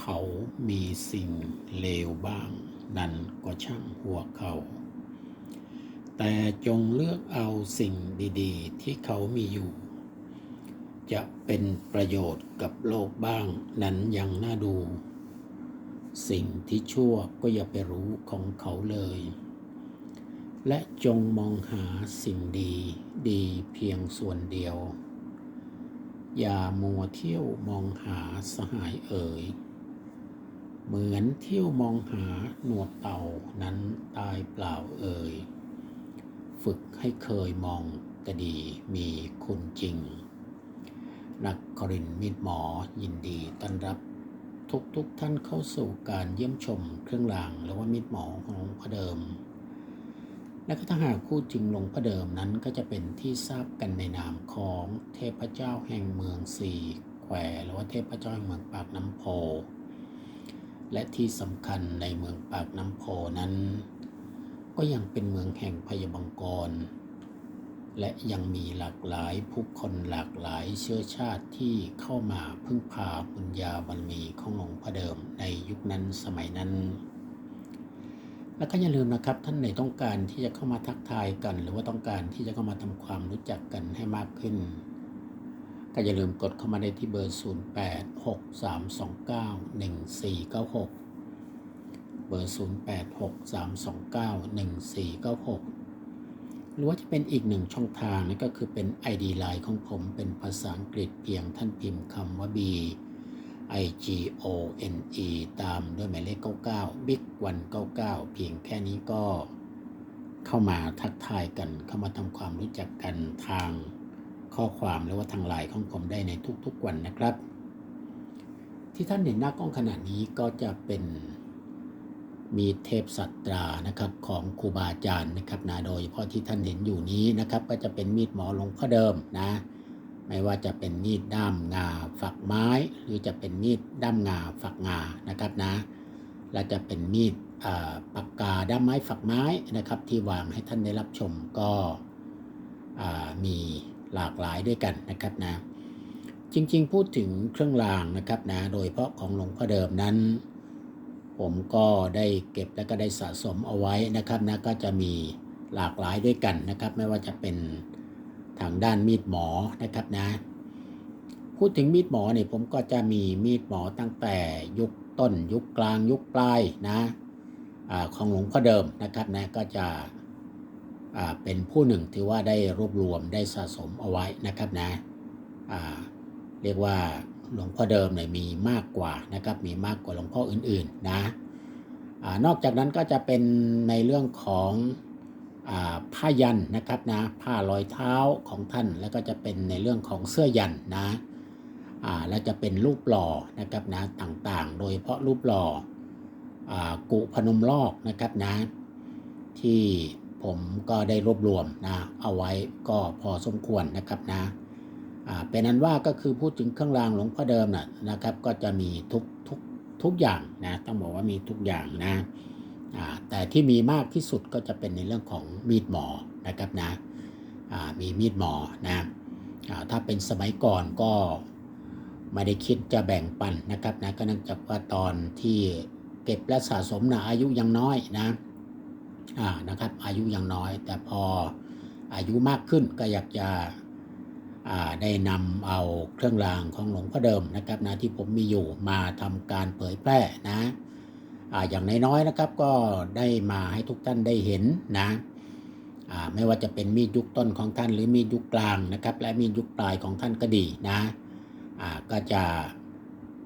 เขามีสิ่งเลวบ้าง นั่นก็ช่างหัวเขา แต่จงเลือกเอาสิ่งดีๆ ที่เขามีอยู่ จะเป็นประโยชน์กับโลกบ้างนั้นยังน่าดู สิ่งที่ชั่วก็อย่าไปรู้ของเขาเลย และจงมองหาสิ่งดีดีเพียงส่วนเดียวอย่ามัวเที่ยวมองหาสหายเอ่ย เหมือนเที่ยวมองหาหนวดเต่านั้นตายเปล่าเอ่ย ฝึกให้เคยมองแต่ดีมีคุณจริง นักกรินมีดหมอยินดีต้อนรับทุกทุกท่านเข้าสู่การเยี่ยมชมเครื่องรางหรือว่ามีดหมอของพ่อเดิม และก็ถ้าหากพูดถึงหลวงพ่อเดิมนั้นก็จะเป็นที่ทราบกันในนามของเทพเจ้าแห่งเมืองสี่แควหรือว่าเทพเจ้าแห่งเมืองปากน้ำโพ และที่สำคัญในเมืองปากน้ำโพนั้น ก็ยังเป็นเมืองแห่งพยาบังกร และยังมีหลากหลายผู้คนหลากหลายเชื้อชาติที่เข้ามาพึ่งพาบุญญาบารมีของหลวงพ่อเดิมในยุคนั้นสมัยนั้น แล้วก็อย่าลืมนะครับท่านไหนต้องการที่จะเข้ามาทักทายกัน หรือว่าต้องการที่จะเข้ามาทำความรู้จักกันให้มากขึ้น ก็อย่าลืมกดเข้ามาได้ที่เบอร์ 0 8 6 3 2 9 1 4 9 6 เบอร์ 0 8 6 3 2 9 1 4 9 6 หรือว่าจะเป็นอีกหนึ่งช่องทางนั่นก็คือเป็น ID Line ของผมเป็นภาษาอังกฤษเพียงท่านพิมพ์คำว่า B I G O N E ตามด้วยหมายเลข 99 Big 199 เพียงแค่นี้ก็เข้ามาทักทายกันเข้ามาทำความรู้จักกันทาง ข้อความหรือว่าทางไลน์ของผมได้ในทุกๆวันนะครับ ที่ท่านเห็นหน้ากล้องขณะนี้ก็จะเป็นมีเทพสัตรานะครับของครูบาอาจารย์นะครับนะโดยเฉพาะที่ท่านเห็นอยู่นี้นะครับ ก็จะเป็นมีดหมอหลวงพ่อเดิมนะ ไม่ว่าจะเป็นมีดด้ามงาฝักไม้ หรือจะเป็นมีดด้ามงาฝักงานะครับนะและจะเป็นมีดปากกาด้ามไม้ฝักไม้นะครับ ที่วางให้ท่านได้รับชมก็มี หลากหลายด้วยกันนะครับนะจริงๆ พูดถึงเครื่องรางนะครับนะโดยเฉพาะของหลวงพ่อเดิมนั้น ผมก็ได้เก็บและก็ได้สะสมเอาไว้นะครับนะก็จะมีหลากหลายด้วยกันนะครับ ไม่ว่าจะเป็นทางด้านมีดหมอนะครับนะ พูดถึงมีดหมอเนี่ยผมก็จะมีมีดหมอตั้งแต่ยุคต้น ยุคกลางยุคปลายนะอของหลวงพ่อเดิมนะครับนะก็จะ เป็นผู้หนึ่งที่ว่าได้รวบรวมได้สะสมเอาไว้นะครับนะเรียกว่าหลวงพ่อเดิมเนี่ยมีมากกว่านะครับมีมากกว่าหลวงพ่ออื่นๆนะอนอกจากนั้นก็จะเป็นในเรื่องของอผ้ายันนะครับนะผ้ารอยเท้าของท่านแล้วก็จะเป็นในเรื่องของเสื้อยันนะและจะเป็นรูปหล่อนะครับนะต่างๆ โดยเฉพาะรูปหล่ออกุพนมลอกนะครับนะที่ ผมก็ได้รวบรวมนะเอาไว้ก็พอสมควรนะครับนะเป็นนั้นว่าก็คือพูดถึงเครื่องรางหลวงพ่อเดิมนะนะครับ ก็จะมีทุกทุกทุกอย่างนะต้องบอกว่ามีทุกอย่างนะแต่ที่มีมากที่สุดก็จะเป็นในเรื่องของมีดหมอนะครับนะมีมีดหมอนะอถ้าเป็นสมัยก่อนก็ไม่ได้คิดจะแบ่งปันนะครับนะก็เนื่องจากว่าตอนที่เก็บและสะสมนะอายุยังน้อยนะ นะครับ อายุยังน้อย แต่พออายุมากขึ้นก็อยากจะได้นำเอาเครื่องรางของหลวงพ่อเดิมนะครับนะที่ผมมีอยู่มาทำการเผยแพร่นะอ่าอย่างน้อยๆนะครับก็ได้มาให้ทุกท่านได้เห็นนะไม่ว่าจะเป็นมีดยุคต้นของท่านหรือมีดยุคกลางนะครับ และมีดยุคปลายของท่านก็ดีนะก็จะ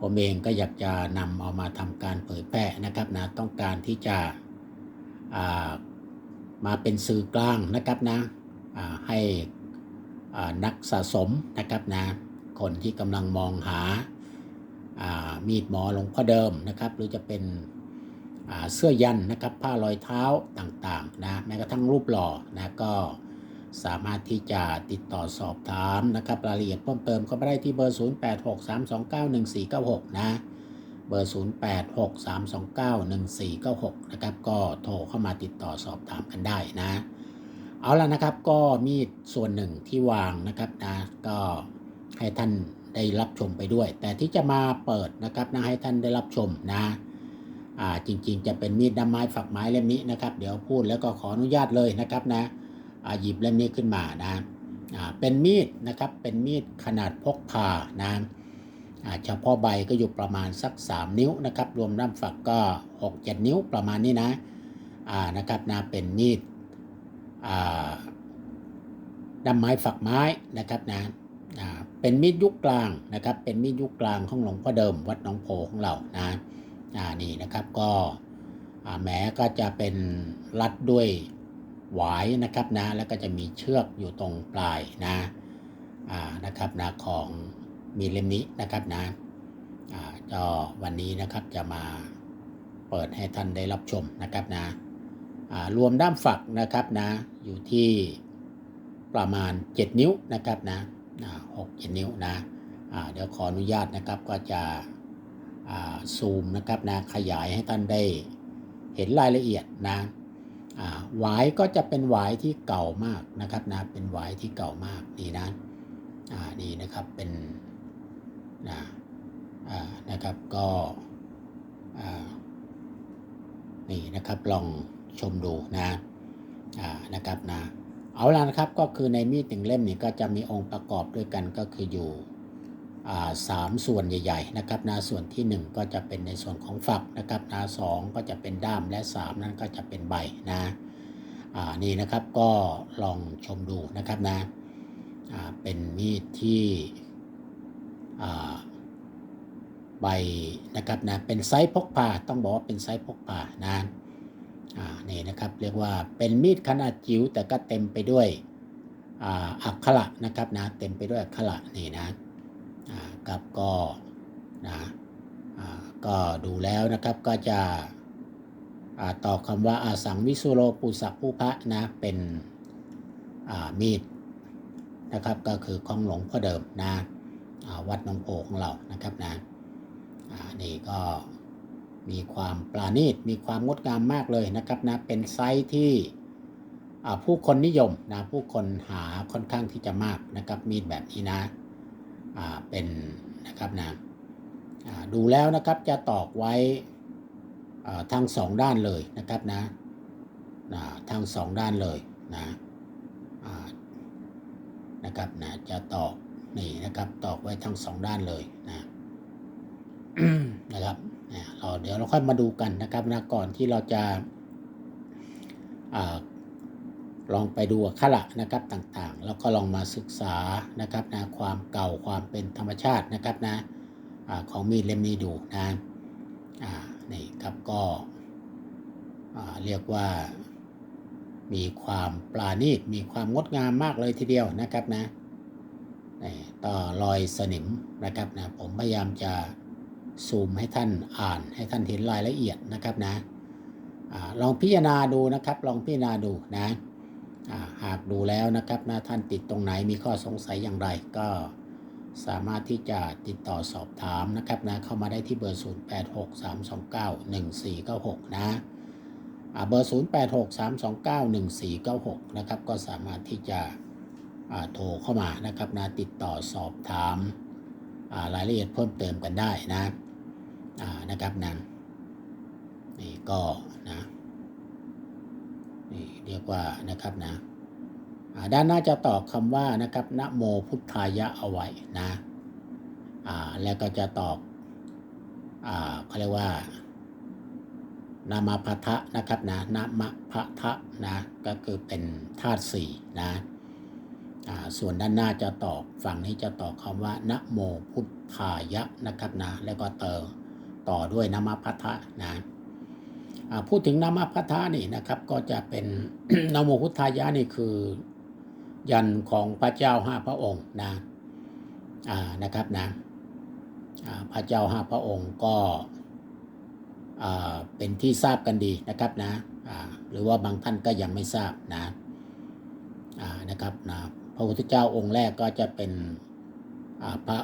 ผมเองก็อยากจะนำเอามาทำการเผยแพร่นะครับนะต้องการที่จะ มาเป็นสื่อกลางนะครับนะให้นักสะสมนะครับนะคนที่กำลังมองหามีดหมอหลวงพ่อเดิมนะครับ หรือจะเป็นเสื้อยันนะครับผ้ารอยเท้าต่างๆนะแม้กระทั่งรูปหล่อนะก็สามารถที่จะติดต่อสอบถามนะครับรายละเอียดเพิ่มเติมก็ไได้ที่เบอร์ 0863291496 นะเบอร์ 0863291496 นะครับ ก็โทรเข้ามาติดต่อสอบถามกันได้นะ เอาละนะครับก็มีดส่วนหนึ่งที่วางนะครับนะก็ให้ท่านได้รับชมไปด้วย แต่ที่จะมาเปิดนะครับนะให้ท่านได้รับชมนะอ่าจริงๆ จะเป็นมีดด้ามไม้ฝักไม้เล่มนี้นะครับ เดี๋ยวพูดแล้วก็ขออนุญาตเลยนะครับนะอ่าหยิบเล่มนี้ขึ้นมานะอ่าเป็นมีดนะครับเป็นมีดขนาดพกพานะ เฉพาะใบก็อยู่ประมาณสัก 3 นิ้วนะครับ รวมด้ามฝักก็6-7นิ้วประมาณนี้นะอ่านะครับนะเป็นมีดอ่าด้ามไม้ฝักไม้นะครับนะอ่าเป็นมีดยุคกลางนะครับ เป็นมีดยุคกลางของหลวงพ่อเดิม วัดหนองโพของเรานะอ่านี่นะครับก็อ่าแหมก็จะเป็นรัดด้วยหวายนะครับนะแล้วก็จะมีเชือกอยู่ตรงปลายนะอ่านะครับนะของ มีเล่มนี้นะครับนะอ่าก็วันนี้นะครับจะมาเปิดให้ท่านได้รับชมนะครับนะอ่ารวมด้ามฝักนะครับนะอยู่ที่ประมาณ 7 นิ้วนะครับนะหกเจ็ดนิ้วนะอ่าเดี๋ยวขออนุญาตนะครับก็จะอ่าซูมนะครับนะขยายให้ท่านได้เห็นรายละเอียดนะอ่าหวายก็จะเป็นหวายที่เก่ามากนะครับนะเป็นหวายที่เก่ามากนี่นะอ่านี่นะครับเป็น นะนะครับก็นี่นะครับลองชมดูนะนะครับนะเอาละนะครับก็คือในมีดหนึ่งเล่มนี่ก็จะมีองค์ประกอบด้วยกันก็คืออยู่สามส่วนใหญ่ ๆ นะครับนะส่วนที่ 1 ก็จะเป็นในส่วนของฝักนะครับนะสองก็จะเป็นด้ามและ 3 นั้นก็จะเป็นใบนะนี่นะครับก็ลองชมดูนะครับนะเป็นมีดที่ ใบนะครับนะเป็นไซส์พกพาต้องบอกว่าเป็นไซส์พกพานะอ่านี่นะครับเรียกว่าเป็นมีดขนาดจิ๋วแต่ก็เต็มไปด้วยอ่าอักขระนะครับนะเต็มไปด้วยอักขระนี่นะอ่ากับก็นะอ่าก็ดูแล้วนะครับก็จะอ่าต่อคำว่าอาสังวิสุโรปุสักผู้พระนะเป็นอ่ามีดนะครับก็คือของหลวงพ่อเดิมนะอ่า วัดหนองโพของเรานะครับนะอ่านี่ก็มีความปราณีตมีความงดงามมากเลยนะครับนะเป็นไซส์ที่ผู้คนนิยมนะผู้คนหาค่อนข้างที่จะมากนะครับมีดแบบนี้นะเป็นนะครับนะดูแล้วนะครับจะตอกไว้ทั้งสองด้านเลยนะครับนะทั้งสองด้านเลยนะนะครับนะจะตอก นี่นะครับ ตอกไว้ทั้งสองด้านเลยนะนะครับเราเดี๋ยวเราค่อยมาดูกันนะครับนะก่อนที่เราจะลองไปดูอักขระนะครับต่างๆ แล้วก็ลองมาศึกษานะครับนะความเก่าความเป็นธรรมชาตินะครับนะอของมีดเล่มนี้ดูนะนี่ครับก็เรียกว่ามีความปราณีตมีความงดงามมากเลยทีเดียวนะครับนะ ต่อรอยสนิมนะครับนะผมพยายามจะซูมให้ท่านอ่านให้ท่านเห็นรายละเอียดนะครับนะอลองพิจารณาดูนะครับ ลองพิจารณาดูนะหากดูแล้วนะครับนะท่านติดตรงไหนมีข้อสงสัยอย่างไรก็สามารถที่จะติดต่อสอบถามนะครับนะเข้ามาได้ที่เบอร์ 0863291496 นะเบอร์ 0863291496 นะครับก็สามารถที่จะ โทรเข้ามานะครับนะติดต่อสอบถามรายละเอียดเพิ่มเติมกันได้นะนะครับนะนี่ก็นะนี่เรียกว่านะครับนะด้านหน้าจะตอกคำว่านะครับนะโมพุทธายะเอาไว้นะแล้วก็จะตอกเขาเรียกว่านามาพัทะนะครับนะนามะพะทะนะก็คือเป็นธาตุสี่นะ ส่วนด้านหน้าจะตอกฝั่งนี้จะตอกคำว่านะโมพุทธายะนะครับนะแล้วก็เติมต่อด้วยนามพัทธะนะพูดถึงนามพัทธะนี่นะครับก็จะเป็นนโมพุทธายะนี่คือ ยันของพระเจ้าห้าพระองค์นะนะครับนะพระเจ้าห้าพระองค์ก็เป็นที่ทราบกันดีนะครับนะหรือว่าบางท่านก็ยังไม่ทราบนะนะครับนะ พระพุทธเจ้าองค์แรกก็จะเป็นพระ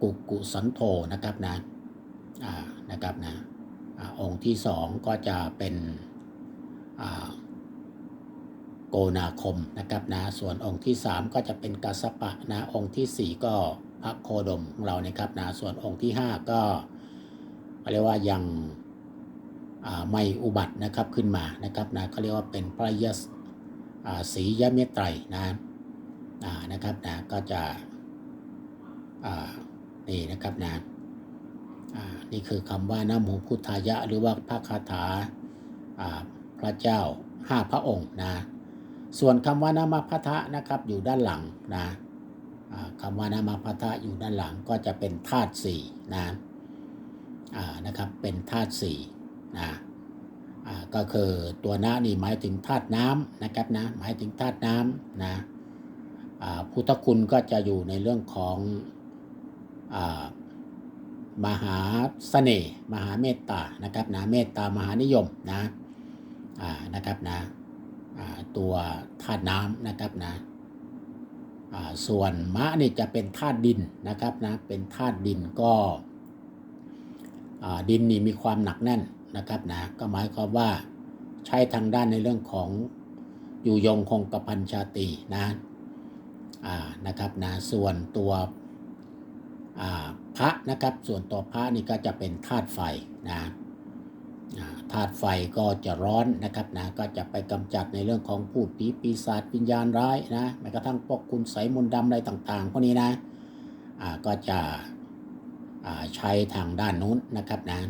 กุกุสันโธนะครับนะนะครับนะองค์ที่สองก็จะเป็นโกนาคมนะครับนะส่วนองค์ที่ 3 ก็จะเป็นกัสปะนะองค์ทีสี่4 ก็พระโคดมของเรานะครับนะส่วนองค์ที่ 5 ก็เรียกว่ายังไม่อุบัตินะครับขึ้นมานะครับนะเขาเรียกว่าเป็นพระยศ อ่าศรียะเมตไตรนะอ่านะครับนะก็จะอ่านี่นะครับนะอ่านี่คือคำว่านะโมพุทธายะ หรือว่าพระคาถาอ่าพระเจ้าห้าพระองค์นะส่วนคำว่านามาพัทะนะครับอยู่ด้านหลังนะอ่าคำว่านามาพัทะอยู่ด้านหลังก็จะเป็นธาตุสี่นะอ่านะครับเป็นธาตุสี่นะ ก็คือตัวนานี่หมายถึงธาตุน้ำนะครับนะหมายถึงธาตุน้ำนะพุทธคุณก็จะอยู่ในเรื่องของอมหาเสน่ห์มหาเมตตานะครับนะเมตตามหานิยมนะนะครับนะตัวธาตุน้ำนะครับนะส่วนมะนี่จะเป็นธาตุดินนะครับนะเป็นธาตุดินก็ดินนี่มีความหนักแน่น นะครับนะก็หมายความว่าใช้ทางด้านในเรื่องของอยู่ยงคงกระพันชาตรีนะอ่านะครับนะส่วนตัวอ่าพระนะครับส่วนตัวพระนี่ก็จะเป็นธาตุไฟนะอ่าธาตุไฟก็จะร้อนนะครับนะก็จะไปกำจัดในเรื่องของพูดผีปีศาจวิญญาณร้ายนะแม้กระทั่งพวกคุณใสยมนต์ดำอะไรต่างๆพวกนี้นะอ่าก็จะใช้ทางด้านนู้นนะครับนะ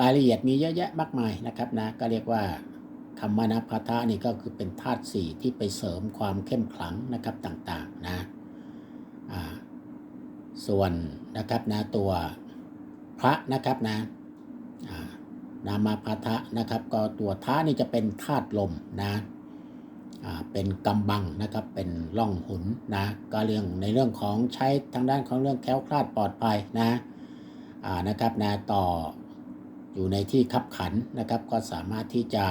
รายละเอียดมีเยอะแยะมากมายนะครับนะก็เรียกว่าคำว่านะพัทะนี่ก็คือเป็นธาตุสี่ที่ไปเสริมความเข้มขลังนะครับต่างๆนะส่วนนะครับนะตัวพระนะครับนะนามาพาทะนะครับ ก็ตัวท้านี่จะเป็นธาตุลมนะเป็นกำบังนะครับเป็นล่องหุนนะก็เรื่องในเรื่องของใช้ทางด้านของเรื่องแคล้วคลาดปลอดภัยนะนะครับนะต่อ อยู่ในที่ขับขันนะครับ ก็สามารถที่จะ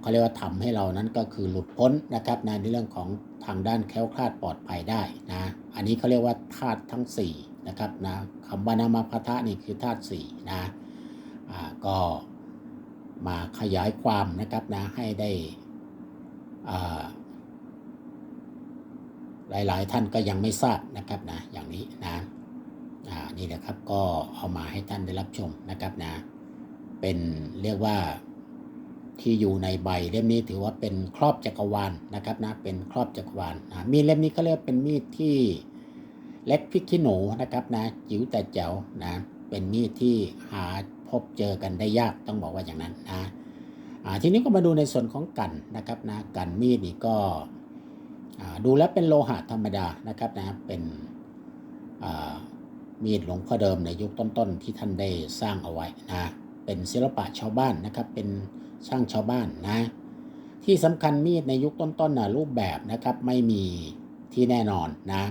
เขาเรียกว่าทำให้เรานั้นก็คือหลุดพ้นนะครับนะในเรื่องของทางด้านแคล้วคลาดปลอดภัยได้นะอันนี้เขาเรียกว่าธาตุทั้ง4นะครับนะคำว่านามาพทะนี่คือธาตุ4นะอ่าก็มาขยายความนะครับนะให้ได้อ่าหลาย ๆ ท่านก็ยังไม่ทราบนะครับนะอย่างนี้นะ อ่านี่แหละครับก็เอามาให้ท่านได้รับชมนะครับนะ เป็นเรียกว่าที่อยู่ในใบเล่มนี้ถือว่าเป็นครอบจักรวาลนะครับนะเป็นครอบจักรวาลนะมีดเล่มนี้ก็เรียกเป็นมีดที่เล็กพริกขี้หนูนะครับนะจิ๋วแต่แจ๋วนะเป็นมีดที่หาพบเจอกันได้ยากต้องบอกว่าอย่างนั้นนะทีนี้ก็มาดูในส่วนของกันนะครับนะกันมีดนี่ก็ดูแล้วเป็นโลหะธรรมดานะครับนะเป็น มีดหลวงพ่อเดิมในยุคต้นๆ ที่ท่านได้สร้างเอาไว้นะเป็นศิลปะชาวบ้านนะครับ เป็นช่างชาวบ้านนะ ที่สำคัญมีดในยุคต้นๆนะรูปแบบนะครับไม่มีที่แน่นอนนะ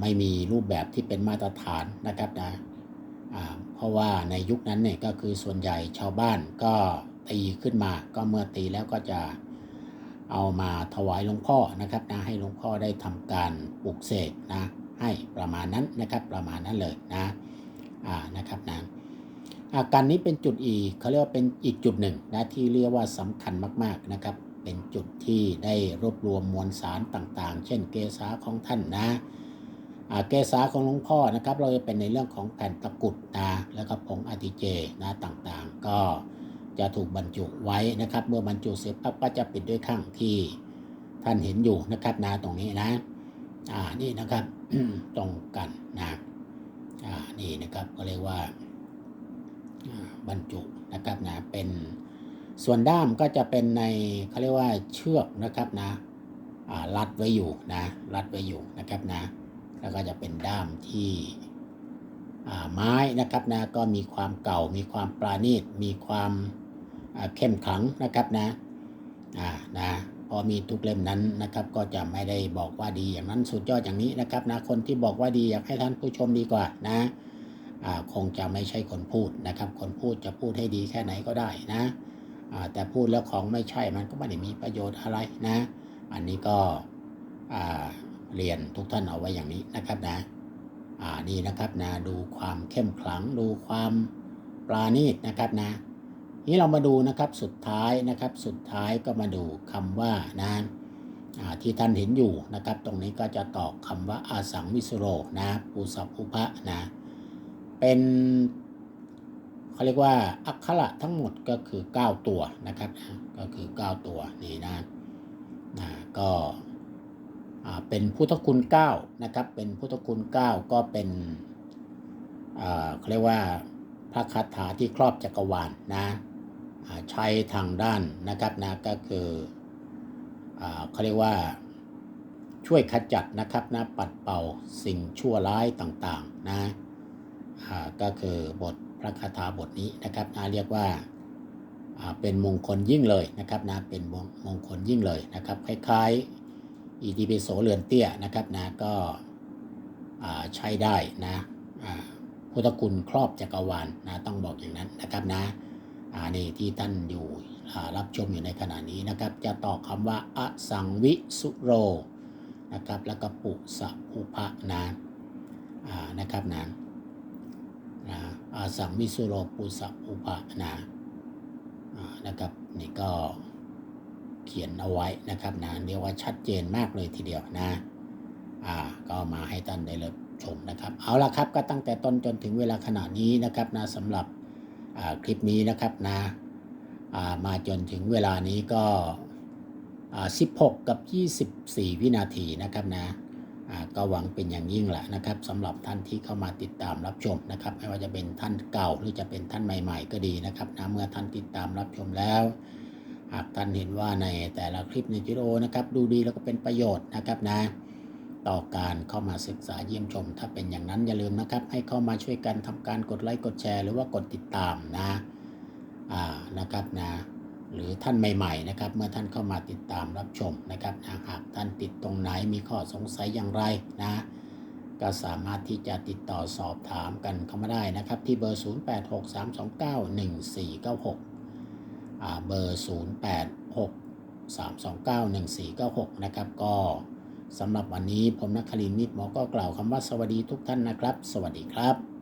ไม่มีรูปแบบที่เป็นมาตรฐานนะครับนะเพราะว่าในยุคนั้นเนี่ยก็คือส่วนใหญ่ชาวบ้านก็ตีขึ้นมา ก็เมื่อตีแล้วก็จะเอามาถวายหลวงพ่อนะครับนะให้หลวงพ่อได้ทำการปลุกเสกนะ ให้ประมาณนั้นนะครับประมาณนั้นเลยนะอ่านะครับนะอาการนี้เป็นจุดอีกเขาเรียกว่าเป็นอีกจุดหนึ่งนะที่เรียกว่าสำคัญมากๆนะครับ เป็นจุดที่ได้รวบรวมมวลสารต่างๆ เช่นเกษาของท่านนะเกษาของหลวงพ่อนะครับเราจะเป็นในเรื่องของแผ่นตะกุดนะแล้วก็ผงอาติเจนะต่างๆ ก็จะถูกบรรจุไว้นะครับ เมื่อบรรจุเสร็จปั๊บก็จะปิดด้วยข้างที่ท่านเห็นอยู่นะครับนะตรงนี้นะ อ่านี่นะครับตรงกันนะอ่านี่นะครับก็เรียกว่าบรรจุนะครับนะเป็นส่วนด้ามก็จะเป็นในเขาเรียกว่าเชือกนะครับนะรัดไว้อยู่นะรัดไว้อยู่นะครับนะแล้วก็จะเป็นด้ามที่ไม้นะครับนะก็มีความเก่า มีความปราณีตมีความเข้มขลังนะครับนะนะ พอมีทุกเล่มนั้นนะครับ ก็จะไม่ได้บอกว่าดีอย่างนั้นสุดยอดอย่างนี้นะครับนะคนที่บอกว่าดีอยากให้ท่านผู้ชมดีกว่านะคงจะไม่ใช่คนพูดนะครับ คนพูดจะพูดให้ดีแค่ไหนก็ได้นะแต่พูดแล้วของไม่ใช่มันก็ไม่ได้มีประโยชน์อะไรนะ อันนี้ก็เรียนทุกท่านเอาไว้อย่างนี้นะครับนะนี่นะครับนะดูความเข้มขลังดูความปราณีตนะครับนะ นี้เรามาดูนะครับสุดท้ายนะครับ สุดท้ายก็มาดูคำว่านะที่ท่านเห็นอยู่นะครับ ตรงนี้ก็จะตอกคำว่าอาสังวิสุโรนะปูสัพพุพะนะเป็นเขาเรียกว่าอักขระทั้งหมดก็คือ 9 ตัวนะครับ ก็คือ 9 ตัวนี่นะนะก็เป็นพุทธคุณ9นะครับ เป็นพุทธคุณ 9 ก็เป็นเขาเรียกว่าพระคาถาที่ครอบจักรวาลนะ ใช้ทางด้านนะครับนะก็คืออเขาเรียกว่าช่วยขจัดนะครับนะปัดเป่าสิ่งชั่วร้ายต่างๆนะก็คือบทพระคาถาบทนี้นะครับนะเรียกว่าเป็นมงคลยิ่งเลยนะครับนะเป็นมงคลยิ่งเลยนะครับคล้ายๆอีดีปิโสเรือนเตี้ยนะครับนะก็ใช้ได้นะอ่าพุทธคุณครอบจักรวาลนะต้องบอกอย่างนั้นนะครับนะ อ่านี่ที่ท่านอยู่รับชมอยู่ในขณะนี้นะครับ จะต่อคำว่าอสังวิสุโรนะครับ แล้วก็ปุสะภูพะนานนะครับนะนะอาสังมิสุโรปุสัอุปะนานะครับนี่ก็เขียนเอาไว้นะครับนะเรียกว่าชัดเจนมากเลยทีเดียวนะอ่าก็มาให้ท่านได้รับชมนะครับ เอาละครับก็ตั้งแต่ต้นจนถึงเวลาขณะนี้นะครับนะสำหรับ คลิปนี้นะครับนะอ่ามาจนถึงเวลานี้ก็ 16 กับ 24 วินาทีนะครับนะอ่าก็หวังเป็นอย่างยิ่งแหละนะครับสำหรับท่านที่เข้ามาติดตามรับชมนะครับ ไม่ว่าจะเป็นท่านเก่าหรือจะเป็นท่านใหม่ ๆ ก็ดีนะครับนะเมื่อท่านติดตามรับชมแล้ว หากท่านเห็นว่าในแต่ละคลิปในวิดีโอนะครับ ดูดีแล้วก็เป็นประโยชน์นะครับนะ ต่อการเข้ามาศึกษาเยี่ยมชม ถ้าเป็นอย่างนั้นอย่าลืมนะครับ ให้เข้ามาช่วยกันทำการกดไลค์กดแชร์หรือว่ากดติดตามนะอ่านะครับนะหรือท่านใหม่ๆนะครับ เมื่อท่านเข้ามาติดตามรับชมนะครับนะหากท่านติดตรงไหนมีข้อสงสัยอย่างไรนะก็สามารถที่จะติดต่อสอบถามกันเข้ามาได้นะครับ ที่เบอร์ 0863291496อ่าเบอร์ 0863291496 นะครับก็ สำหรับวันนี้ผมนักคลินนิดหมอก็กล่าวคำว่าสวัสดีทุกท่านนะครับ สวัสดีครับ